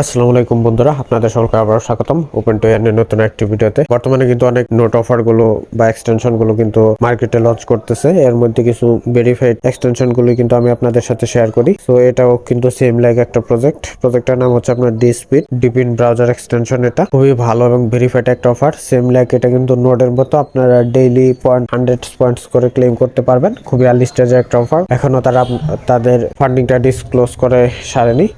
আসসালামু আলাইকুম বন্ধুরা, আপনাদের সকলকে আবার স্বাগতম। ওপেন টু এর নতুন একটি ভিডিওতে। বর্তমানে কিন্তু অনেক নোট অফারগুলো বা এক্সটেনশনগুলো কিন্তু মার্কেটে লঞ্চ করতেছে। এর মধ্যে কিছু ভেরিফাইড এক্সটেনশনগুলো কিন্তু আমি আপনাদের সাথে শেয়ার করি। তো এটাও কিন্তু সেম লাইক একটা প্রজেক্ট প্রজেক্টটার নাম হচ্ছে আপনার ডি স্পিড ডিপিন ব্রাউজার এক্সটেনশন এটা। খুবই ভালো এবং ভেরিফাইড একটা অফার সেম লাইক এটা কিন্তু নোটের মতো আপনারা ডেইলি পয়েন্ট হান্ড্রেড পয়েন্টস করে ক্লেম করতে পারবেন। খুবই আর্লি স্টেজের একটা অফার এখনও তারা তাদের ফান্ডিংটা ডিসক্লোজ করে সারেনি।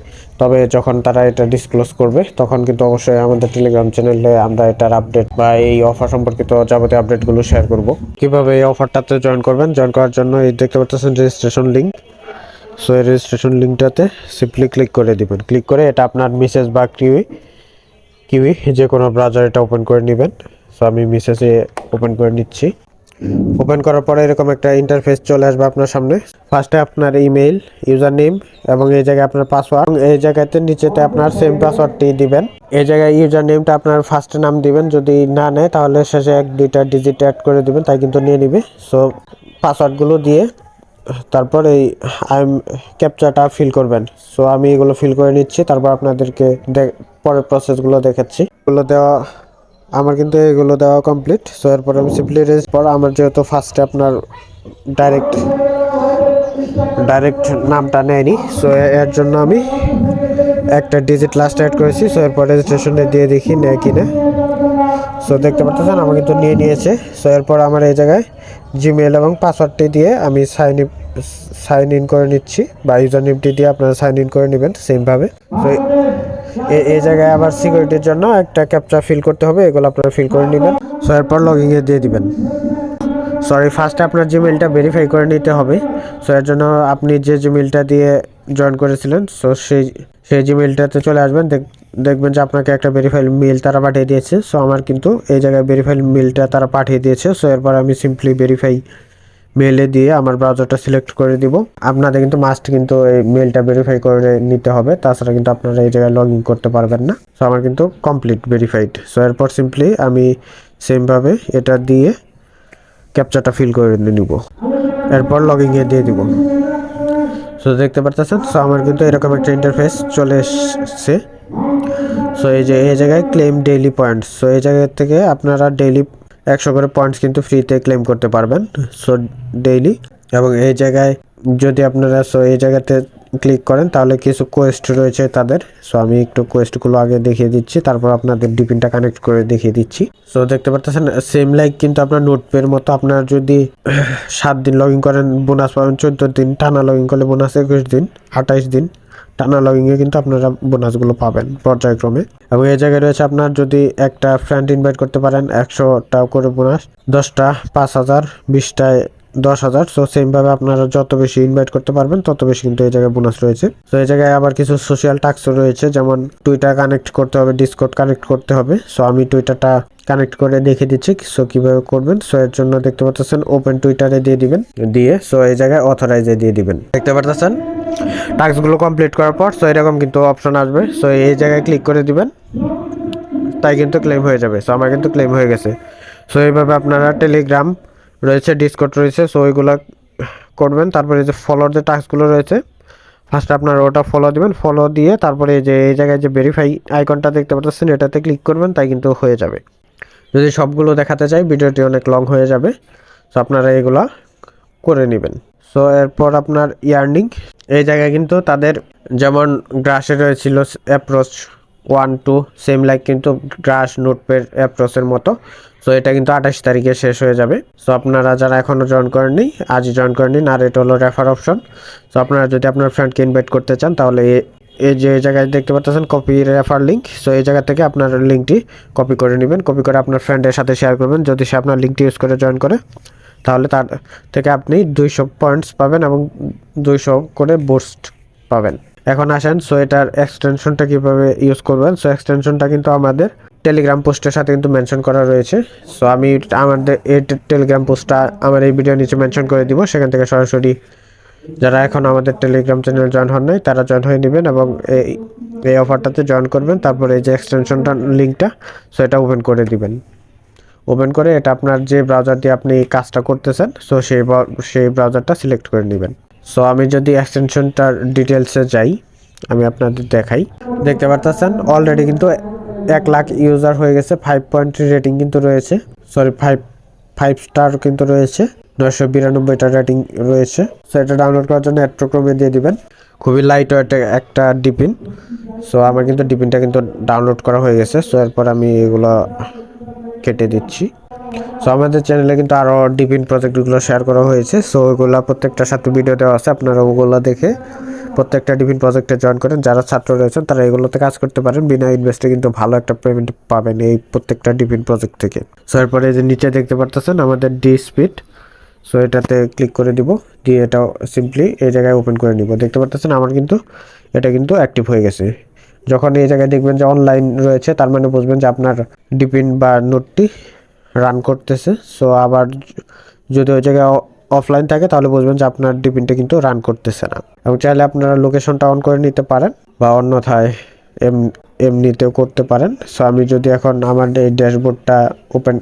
তবে যখন তারা এটা ডিসক্লোজ করবে, তখন কিন্তু অবশ্যই আমাদের টেলিগ্রাম চ্যানেলে আমরা এটার আপডেট বা এই অফার সম্পর্কিত যাবতীয় আপডেটগুলো শেয়ার করব। কীভাবে এই অফারটাতে জয়েন করবেন? জয়েন করার জন্য এই দেখতে পাচ্ছেন রেজিস্ট্রেশন লিঙ্ক সো এই রেজিস্ট্রেশন লিঙ্কটাতে সিম্পলি ক্লিক করে দিবেন। ক্লিক করে এটা আপনার মেসেজ বা কিউই কিউই যে কোনো ব্রাউজার এটা ওপেন করে নেবেন। সো আমি মেসেজে ওপেন করে নিচ্ছি। ওপেন করার পরে এরকম একটা ইন্টারফেস চলে আসবে আপনার সামনে। ফার্স্টে আপনার ইমেইল ইউজার নেম এবং এই জায়গায় আপনার পাসওয়ার্ড এই জায়গাতে নিচেতে আপনার সেম পাসওয়ার্ডটি দিবেন। এই জায়গায় ইউজার নেমটা আপনার ফার্স্টে নাম দিবেন। যদি না নেয়, তাহলে শেষে এক, দুইটা ডিজিট অ্যাড করে দিবেন, তাই কিন্তু নিয়ে নিবে। সো পাসওয়ার্ডগুলো দিয়ে তারপর এই আই এম ক্যাপচারটা ফিল করবেন। সো আমি এগুলো ফিল করে নিচ্ছি। তারপর আপনাদেরকে পরের প্রসেসগুলো দেখাচ্ছি। এগুলো দেওয়া আমার কিন্তু এগুলো দেওয়া কমপ্লিট সো এরপর আমি সিম্পলি রেজ পর আমার যেহেতু ফার্স্টে আপনার ডাইরেক্ট ডাইরেক্ট নামটা নেয়নি সো এর জন্য আমি একটা ডিজিট লাস্ট অ্যাড করেছি সো এরপর রেজিস্ট্রেশনে দিয়ে দেখি নেয় কি না। সো দেখতে পাচ্ছেন, আমার কিন্তু নিয়ে নিয়েছে সো এরপর আমার এই জায়গায় জিমেল এবং পাসওয়ার্ডটি দিয়ে আমি সাইন ইন সাইন ইন করে নিচ্ছি, বা ইউজার নেমটি দিয়ে আপনারা সাইন ইন করে নেবেন সেমভাবে সো এই জায়গায় আবার সিকিউরিটির জন্য একটা ক্যাপচা ফিল করতে হবে, এগুলো আপনারা ফিল করে নেবেন। সো এরপর লগইনে দিয়ে দিবেন। সরি ফার্স্টে আপনার জিমেলটা ভেরিফাই করে নিতে হবে। সো এর জন্য আপনি যে জিমেলটা দিয়ে জয়েন করেছিলেন সো সেই সেই জিমেলটাতে চলে আসবেন, দেখ- দেখবেন যে আপনাকে একটা ভেরিফাইড মেল তারা পাঠিয়ে দিয়েছে। সো আমার কিন্তু এই জায়গায় ভেরিফাইড মেলটা তারা পাঠিয়ে দিয়েছে। সো এরপর আমি সিম্পলি ভেরিফাই মেলে দিয়ে আমার ব্রাউজারটা সিলেক্ট করে দিব। আপনাদের কিন্তু মাস্ট কিন্তু এই মেলটা ভেরিফাই করে নিতে হবে। তাছাড়া কিন্তু আপনারা এই জায়গায় লগ করতে পারবেন না। সো আমার কিন্তু কমপ্লিট ভেরিফাইড সো এরপর সিম্পলি আমি সেমভাবে এটা দিয়ে ক্যাপচারটা ফিল করে নিব। এরপর এ দিয়ে দিব। সো দেখতে পারতেছেন? সো আমার কিন্তু এরকম একটা ইন্টারফেস চলে এসছে। সো এই যে, এই জায়গায় ক্লেম ডেইলি পয়েন্টস সো এই জায়গা থেকে আপনারা ডেইলি একশো করে পয়েন্টস কিন্তু ফ্রিতে ক্লেম করতে পারবেন সো ডেইলি এবং এই জায়গায় যদি আপনারা সো এই জায়গাতে ক্লিক করেন, তাহলে কিছু কোয়েস্ট রয়েছে তাদের সো আমি একটু কোয়েস্টগুলো আগে দেখিয়ে দিচ্ছি, তারপর আপনাদের ডিপিনটা কানেক্ট করে দেখিয়ে দিচ্ছি। সো দেখতে পাচ্ছেন সেম লাইক কিন্তু আপনার নোটপের মতো, আপনার যদি সাত দিন লগ ইন করেন বোনাস পাবেন চোদ্দ দিন, টানা লগ ইন করলে বোনাস একুশ দিন, আঠাইশ দিন টানা লগিংয়ে কিন্তু আপনারা বোনাসগুলো পাবেন পর্যায়ক্রমে। এবং এই জায়গায় রয়েছে আপনার যদি একটা ফ্রেন্ড ইনভাইট করতে পারেন একশোটা করে বোনাস দশটা পাঁচ হাজার, বিশটায় দশ হাজার। সো সেমভাবে আপনারা যত বেশি ইনভাইট করতে পারবেন, তত বেশি কিন্তু এই জায়গায় বোনাস রয়েছে। তো এই জায়গায় আবার কিছু সোশ্যাল টাস্কও রয়েছে, যেমন টুইটার কানেক্ট করতে হবে ডিসকোড কানেক্ট করতে হবে। সো আমি টুইটারটা কানেক্ট করে দেখে দিচ্ছি সো কীভাবে করবেন? সো এর জন্য দেখতে পাচ্ছেন ওপেন টুইটারে দিয়ে দিবেন। দিয়ে সো এই জায়গায় অথরাইজে দিয়ে দিবেন। দেখতে পাচ্ছেন টাস্কগুলো কমপ্লিট করার পর সো এরকম কিন্তু অপশন আসবে। সো এই জায়গায় ক্লিক করে দিবেন, তাই কিন্তু ক্লেম হয়ে যাবে। সো আমার কিন্তু ক্লেম হয়ে গেছে। সো এইভাবে আপনারা টেলিগ্রাম রয়েছে ডিসকোড রয়েছে সো ওইগুলো করবেন। তারপরে যে ফলোর যে টাস্কগুলো রয়েছে ফার্স্ট আপনারা ওটা ফলো দিবেন। ফলো দিয়ে তারপরে যে, এই জায়গায় যে ভেরিফাই আইকনটা দেখতে পাচ্ছেন, এটাতে ক্লিক করবেন, তাই কিন্তু হয়ে যাবে। যদি সবগুলো দেখাতে চাই, ভিডিওটি অনেক লং হয়ে যাবে। সো আপনারা এগুলা করে নেবেন। সো এরপর আপনার ইয়ার্নিং। এই জায়গায় কিন্তু তাদের যেমন গ্রাসে রয়েছিল approach one two same like কিন্তু গ্রাস, নোটপের অ্যাপ্রোচের মতো। সো এটা কিন্তু আঠাশ তারিখে শেষ হয়ে যাবে। সো আপনারা যারা এখনও জয়েন করেননি, আজই জয়েন করে নিন। আর এটা হলো রেফার অপশন সো আপনারা যদি আপনার ফ্রেন্ডকে ইনভাইট করতে চান, তাহলে এই যে এই জায়গায় দেখতে পাচ্ছেন কপি রেফার লিঙ্ক সো এই জায়গা থেকে আপনার লিঙ্কটি কপি করে নেবেন। কপি করে আপনার ফ্রেন্ডের সাথে শেয়ার করবেন। যদি সে আপনার লিঙ্কটি ইউজ করে জয়েন করে তাহলে তার থেকে আপনি দুইশো পয়েন্টস পাবেন এবং দুইশো করে বুস্ট পাবেন। এখন আসেন সো এটার এক্সটেনশনটা কীভাবে ইউজ করবেন? সো এক্সটেনশনটা কিন্তু আমাদের টেলিগ্রাম পোস্টের সাথে কিন্তু মেনশন করা রয়েছে। সো আমি আমাদের এই টেলিগ্রাম পোস্টটা আমার এই ভিডিও নিচে মেনশন করে দিব। সেখান থেকে সরাসরি যারা এখন আমাদের টেলিগ্রাম চ্যানেল জয়েন হন নাই, তারা জয়েন হয়ে নেবেন এবং এই এই অফারটাতে জয়েন করবেন। তারপরে এই যে এক্সটেনশনটা লিঙ্কটা সো এটা ওপেন করে দিবেন। ওপেন করে, এটা আপনার যে ব্রাউজার দিয়ে আপনি কাজটা করতেছেন সো সেই সেই ব্রাউজারটা সিলেক্ট করে নেবেন। সো আমি যদি এক্সটেনশনটার ডিটেলসে যাই, আমি আপনাদের দেখাই। দেখতে পারতেছেন অলরেডি কিন্তু এক লাখ ইউজার হয়ে গেছে ফাইভ পয়েন্ট রেটিং কিন্তু রয়েছে। সরি ফাইভ ফাইভ স্টার কিন্তু রয়েছে, নয়শো বিরানব্বইটা রেটিং রয়েছে। সো এটা ডাউনলোড করার জন্য অ্যাট্রোক্রমে দিয়ে দিবেন। খুবই লাইট একটা ডিপিন সো আমার কিন্তু ডিপিনটা কিন্তু ডাউনলোড করা হয়ে গেছে সো এরপর আমি এগুলো কেটে দিচ্ছি। সো আমাদের চ্যানেলে কিন্তু আরও ডিপিন প্রজেক্টগুলো শেয়ার করা হয়েছে। সো ওইগুলো প্রত্যেকটার সাথে ভিডিও দেওয়া আছে, আপনারা ওগুলো দেখে প্রত্যেকটা ডিপিন প্রজেক্টে জয়েন করেন। যারা ছাত্র রয়েছেন, তারা এগুলোতে কাজ করতে পারেন। বিনা ইনভেস্টে কিন্তু ভালো একটা পেমেন্ট পাবেন এই প্রত্যেকটা ডিপিন প্রজেক্ট থেকে। সো এরপরে যে নিচে দেখতে পারতেছেন আমাদের ডি স্পিড সো এটাতে ক্লিক করে দিব। দিয়ে এটা সিম্পলি এই জায়গায় ওপেন করে নিব। দেখতে পারতেছেন, আমার কিন্তু, এটা কিন্তু অ্যাক্টিভ হয়ে গেছে। যখন এই জায়গায় দেখবেন যে অনলাইন রয়েছে, তার মানে বুঝবেন যে আপনার ডিপিন বা নোটটি রান করতেছে। সো আবার যদি ওই জায়গায় অফলাইন থাকে, তাহলে বুঝবেন যে আপনার ডিপিনটা কিন্তু রান করতেছে না। এবং চাইলে আপনারা লোকেশনটা অন করে নিতে পারেন, বা অন্যথায় এম এমনিতেও করতে পারেন। সো আমি যদি এখন আমার এই ড্যাশবোর্ডটা ওপেন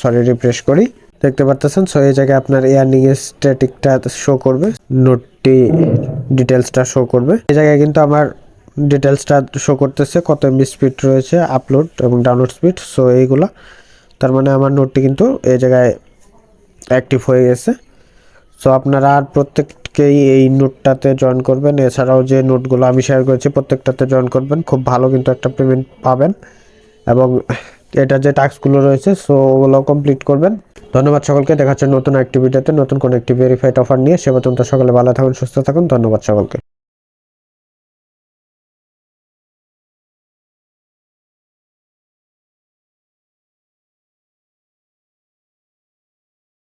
সরি রিফ্রেশ করি, দেখতে পারতেছেন? সো এই জায়গায় আপনার ইয়ার্নিং স্ট্যাটিকটা শো করবে, নোটটি ডিটেলসটা শো করবে। এই জায়গায় কিন্তু আমার ডিটেলসটা শো করতেছে, কত এমবি স্পিড রয়েছে আপলোড এবং ডাউনলোড স্পিড সো এইগুলা। তার মানে আমার নোটটি কিন্তু এই জায়গায় অ্যাক্টিভ হয়ে গেছে। সো আপনারা আর প্রত্যেককেই এই নোটটাতে জয়েন করবেন। এছাড়াও যে নোটগুলো আমি শেয়ার করেছি, প্রত্যেকটাতে জয়েন করবেন। খুব ভালো কিন্তু একটা পেমেন্ট পাবেন। এবং এটা যে টাস্কগুলো রয়েছে সো ওগুলো কমপ্লিট করবেন। ধন্যবাদ সকলকে। দেখা নতুন অ্যাক্টিভিটিতে নতুন কোনো একটি ভেরিফাইড অফার নিয়ে। সে পর্যন্ত সকলে ভালো থাকুন, সুস্থ থাকুন। ধন্যবাদ সকলকে।